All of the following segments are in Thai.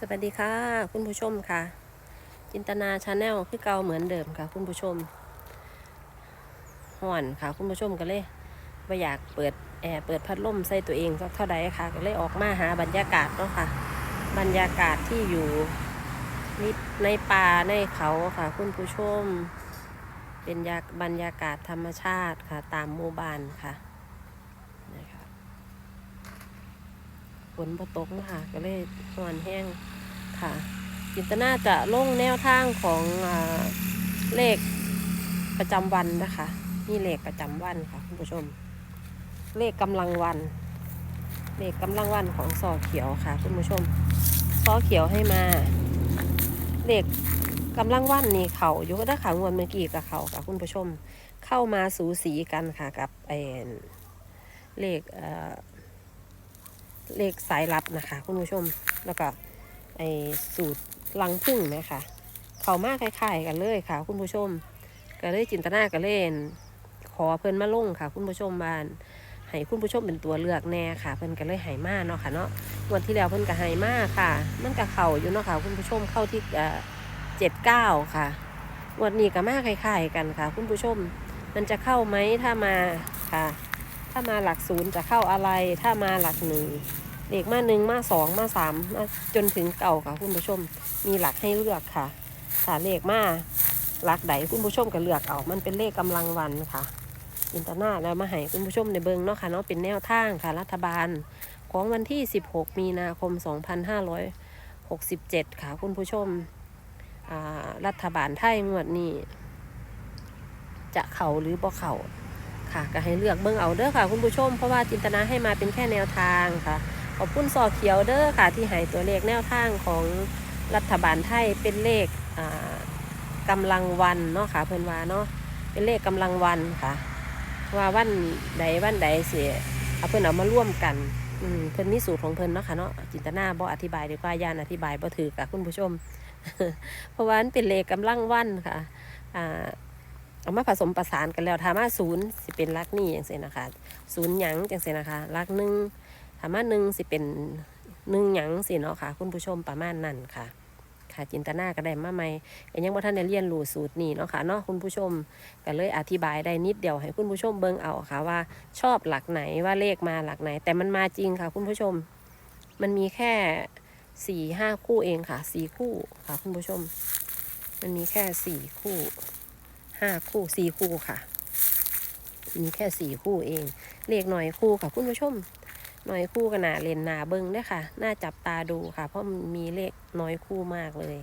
สวัสดีค่ะ คุณผู้ชมค่ะ จินตนาชาแนลคือเก่าเหมือนเดิมค่ะ คุณผู้ชมห่อนค่ะ คุณผู้ชมก็เลยไม่อยากเปิดแอร์เปิดพัดลมใส่ตัวเองสักเท่าใดค่ะ ก็เลยออกมาหาบรรยากาศเนาะค่ะ บรรยากาศที่อยู่ในในป่าในเขาค่ะ คุณผู้ชม เป็นยาบรรยากาศธรรมชาติค่ะ ตามหมู่บ้านค่ะ ฝนบ่ตกนะคะก็เลยหอนแห้งค่ะ จินตนาจะลงแนวทางของอเลขประจำวันนะคะนี่เลขประจำวันค่ะคุณผู้ชม เลขกำลังวัน เลขกำลังวันของซอเขียวค่ะคุณผู้ชมซอเขียวให้มา เลขกำลังวันนี่เขาอยู่ก็ได้ขางวนเมื่อกี้กับเขาค่ะคุณผู้ชม เข้ามาสูสีกันค่ะกับไอเลข เลขสายลับนะคะ คุณผู้ชมแล้วก็ไอสูตรลังพึ่งไหมคะเขามากคล้ายๆกันเลยค่ะ คุณผู้ชม ก็เลยจินตนาก็เล่น ขอเพิ่นมาลงค่ะ คุณผู้ชมบานให้คุณผู้ชมเป็นตัวเลือกแน่ค่ะ เพิ่นก็เลยให้มาเนาะค่ะเนาะวันที่แล้วเพิ่นก็ให้มาค่ะ มันก็เข่าอยู่เนาะค่ะ คุณผู้ชมเข้าที่เจ็ดเก้าค่ะวันนี้ก็มากคล้ายๆกันค่ะ คุณผู้ชม มันจะเข้าไหมถ้ามาค่ะ ถ้ามาหลักศูนย์จะเข้าอะไร ถ้ามาหลักหนึ่งเลขมาหนึ่งมาสองมาสามมาจนถึงเก่าค่ะคุณผู้ชม มีหลักให้เลือกค่ะถ้าเลขมาหลักใดคุณผู้ชมก็เลือกเอา มันเป็นเลขกำลังวันค่ะ อินเตอร์นาแล้วมาให้คุณผู้ชมในเบิงเนาะค่ะเนาะเป็นแนวทางค่ะ รัฐบาลของวันที่ 16 มีนาคม 2567 ค่ะ คุณผู้ชมอ่ารัฐบาลไทยงวดนี้ จะเข่าหรือบ่เข่า ค่ะก็ให้เลือกเบิ่งเอาเด้อค่ะ คุณผู้ชม เพราะว่าจินตนาให้มาเป็นแค่แนวทางค่ะ ขอบคุณสอเขียวเด้อค่ะ ที่ให้ตัวเลขแนวทางของรัฐบาลไทยเป็นเลขอ่ากำลังวันเนาะค่ะเพิ่อนว่าเนาะเป็นเลขกำลังวันค่ะ ว่าวันใดวันใดเสียเอาเพิ่อนเอามาร่วมกันเพิ่อนมีสูตรของเพิ่อนเนาะค่ะเนาะจินตนาบ่อธิบายดีกว่ายานอธิบายบ่ถือกับคุณผู้ชม เพราะว่ามันเป็นเลขกำลังวันค่ะอ่า เอามาผสมประสานกันแล้วถามาศูนย์สิเป็นลักนี่อย่างเสียนะคะศูนย์หยังจังเสียนะคะลักหนึ่งถามว่าหนึ่งสิเป็นหนึ่งหยังสิเนาะค่ะ คุณผู้ชมประมาณนั้นค่ะ ค่ะจินตนาก็ได้มาใหม่ก็ยังว่าท่านได้เรียนรู้สูตรนี้เนาะค่ะเนาะคุณผู้ชมก็เลยอธิบายได้นิดเดียวให้คุณผู้ชมเบิ่งเอาค่ะว่า ชอบหลักไหนว่าเลขมาหลักไหน แต่มันมาจริงค่ะ คุณผู้ชม มันมีแค่สี่ห้าคู่เองค่ะสี่คู่ค่ะ คุณผู้ชม มันมีแค่สี่คู่ ห้าคู่สี่คู่ค่ะ มีแค่สี่คู่เอง เลขหน่อยคู่ค่ะคุณผู้ชม หน้อยคู่กันหนาเลนหนาเบิงด้วยค่ะ น่าจับตาดูค่ะ เพราะมันมีเลขน้อยคู่มากเลย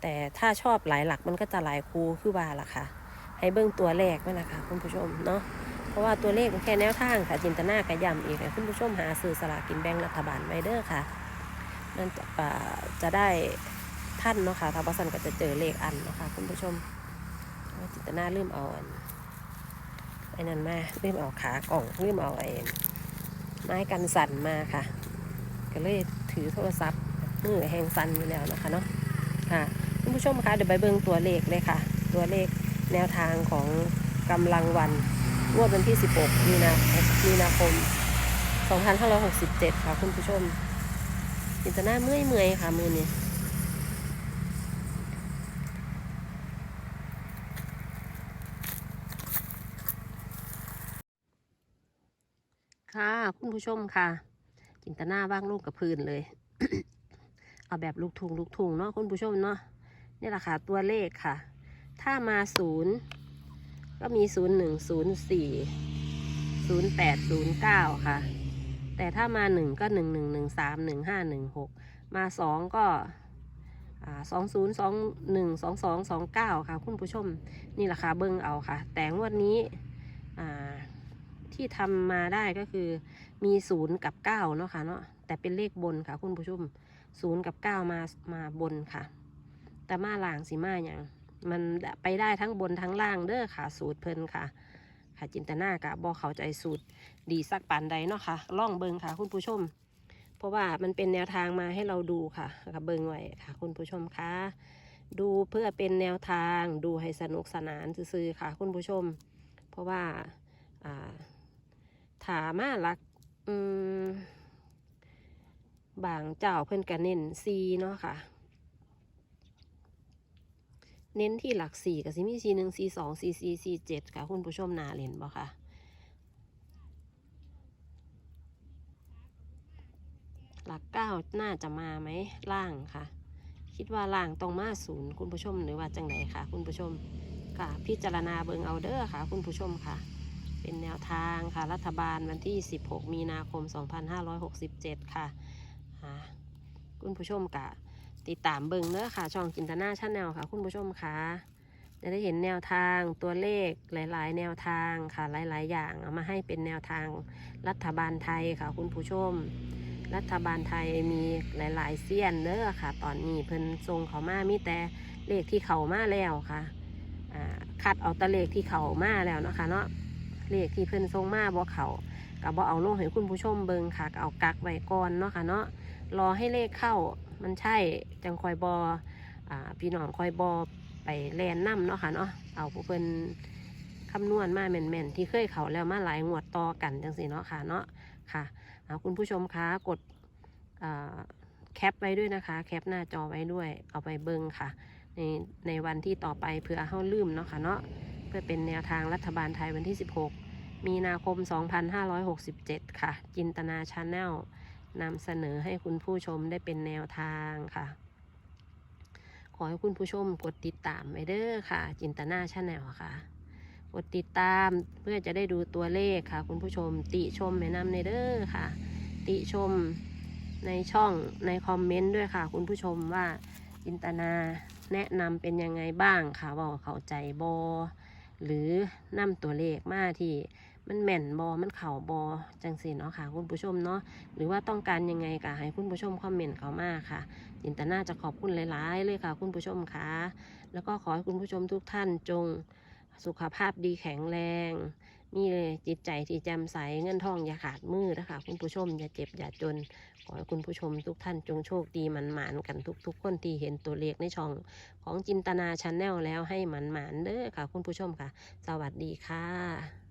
แต่ถ้าชอบหลายหลักมันก็จะหลายคู่คือว่าล่ะค่ะ ให้เบิ้งตัวเลขนั่นแหละค่ะ คุณผู้ชมเนาะเพราะว่าตัวเลขมันแค่แนวทางค่ะ จินตนากระยำอีกให้คุณผู้ชมหาซื้อสลากกินแบ่งรัฐบาลไวเด้อค่ะนั่นจะจะได้ท่านเนาะค่ะถ้าบัสันก็จะเจอเลขอันเนาะค่ะคุณผู้ชม จิตนาลืมเอาอันไอ้นั่นมาลืมเอาขากล่องลืมเอาไอ้ไม้กันสั่นมาค่ะ ก็เลยถือโทรศัพท์มือแหงสั่นอยู่แล้วนะคะเนาะค่ะคุณผู้ชมคะเดี๋ยวไปเบิ่งตัวเลขเลยค่ะ ตัวเลขแนวทางของกำลังวันงวดวันที่ 16 มีนามีนาคม 2567 ค่ะคุณผู้ชมจินตนาเมื่อยเมื่อยค่ะมือนี้ ค่ะคุณผู้ชมค่ะ จินตนาว่างลูกกับพื้นเลย เอาแบบลูกทุงลูกทุงเนาะคุณผู้ชมเนาะนี่แหละค่ะตัวเลขค่ะ ถ้ามาศูนย์ก็มีศูนย์หนึ่งศูนย์สี่ศูนย์แปดศูนย์เก้าค่ะ แต่ถ้ามาหนึ่งก็หนึ่งหนึ่งหนึ่งสามหนึ่งห้าหนึ่งหกมาสองก็สองศูนย์สองหนึ่งสองสองสองเก้าค่ะ คุณผู้ชมนี่แหละค่ะเบิ้งเอาค่ะ แต่งวันนี้อ่า ที่ทำมาได้ก็คือมีศูนย์กับเก้าเนาะค่ะเนาะแต่เป็นเลขบนค่ะคุณผู้ชมศูนย์กับเก้ามามาบนค่ะ แต่มาล่างสิมาอย่างมันไปได้ทั้งบนทั้งล่างเด้อค่ะ สูตรเพิ่นค่ะ ค่ะจินตนากะบอเข้าใจสูตรดีสักปานใดเนาะค่ะล่องเบิงค่ะ คุณผู้ชม เพราะว่ามันเป็นแนวทางมาให้เราดูค่ะกับเบิงไว้ค่ะ คุณผู้ชมคะดูเพื่อเป็นแนวทางดูให้สนุกสนานซื่อๆค่ะ คุณผู้ชม เพราะว่าอ่า ถามาหลัก อืม บางเจ้าเพิ่นก็เน้นซีเนาะค่ะ เน้นที่หลักสี่กับซิมีซีหนึ่งซีสองซีซีซีเจ็ดค่ะ คุณผู้ชมนาเล่นบ่ค่ะหลักเก้าน่าจะมาไหมล่างค่ะ คิดว่าล่างต้องมาศูนย์คุณผู้ชมหรือว่าจังไหนค่ะ คุณผู้ชมค่ะ พิจารณาเบิงเอาเด้อค่ะ คุณผู้ชมค่ะ เป็นแนวทางค่ะ รัฐบาลวันที่ 16 มีนาคม 2567 ค่ะอ่าคุณผู้ชมกะติดตามเบิงเด้อค่ะ ช่องจินตนาชาแนลค่ะ คุณผู้ชมค่ะจะได้เห็นแนวทางตัวเลขหลาย ๆ แนวทางค่ะ หลาย ๆ อย่างเอามาให้เป็นแนวทางรัฐบาลไทยค่ะ คุณผู้ชม รัฐบาลไทยมีหลาย ๆเสี้ยนเด้อค่ะ ตอนนี้เพิ่นทรงเขามามีแต่เลขที่เขามาแล้วค่ะคัดเอาตะเลขที่เขามาแล้วนะคะเนาะ เลขที่เพิ่นทรงมาบ่เขากับบ่เอาลงให้คุณผู้ชมเบิงค่ะก็เอากักไว้ก่อนเนาะค่ะเนาะรอให้เลขเข้ามันใช่จังคอยบอ่าพี่น้องคอยบอไปแลนน้ำเนาะค่ะเนาะเอาผู้เพิ่นคำนวณมาแม่นๆที่เคยเขาแล้วมาหลายงวดต่อกันจังสิเนาะค่ะเนาะค่ะเอาคุณผู้ชมคะกดอ่าแคปไว้ด้วยนะคะ แคปหน้าจอไว้ด้วยเอาไปเบิงค่ะ ในในวันที่ต่อไปเพื่อเฮาลืมเนาะค่ะเนาะ เพื่อเป็นแนวทางรัฐบาลไทยวันที่ 16 มีนาคม 2567 ค่ะ จินตนาชาแนลนำเสนอให้คุณผู้ชมได้เป็นแนวทางค่ะ ขอให้คุณผู้ชมกดติดตามไว้เด้อค่ะ จินตนาชาแนลค่ะ กดติดตามเพื่อจะได้ดูตัวเลขค่ะ คุณผู้ชมติชมแนะนำในเด้อค่ะ ติชมในช่องในคอมเมนต์ด้วยค่ะ คุณผู้ชมว่าจินตนาแนะนำเป็นยังไงบ้างค่ะว่าเข้าใจบอ หรือนำตัวเลขมาที่มันแม่นบอมันเข่าบอจังสิเนาะค่ะ คุณผู้ชมเนาะหรือว่าต้องการยังไงก็ให้คุณผู้ชมคอมเมนต์เขามาค่ะจินตนาจะขอบคุณหลาย ๆ เลยค่ะ คุณผู้ชมค่ะแล้วก็ขอให้คุณผู้ชมทุกท่านจงสุขภาพดีแข็งแรง มีจิตใจที่แจ่มใสเงินทองอย่าขาดมือนะคะคุณผู้ชมอย่าเจ็บอย่าจน ขอให้คุณผู้ชมทุกท่านจงโชคดีมันหมานกันทุกๆคนที่เห็นตัวเลขในช่อง ของจินตนาชาแนลแล้วให้มันหมานเด้อค่ะ คุณผู้ชมค่ะ สวัสดีค่ะ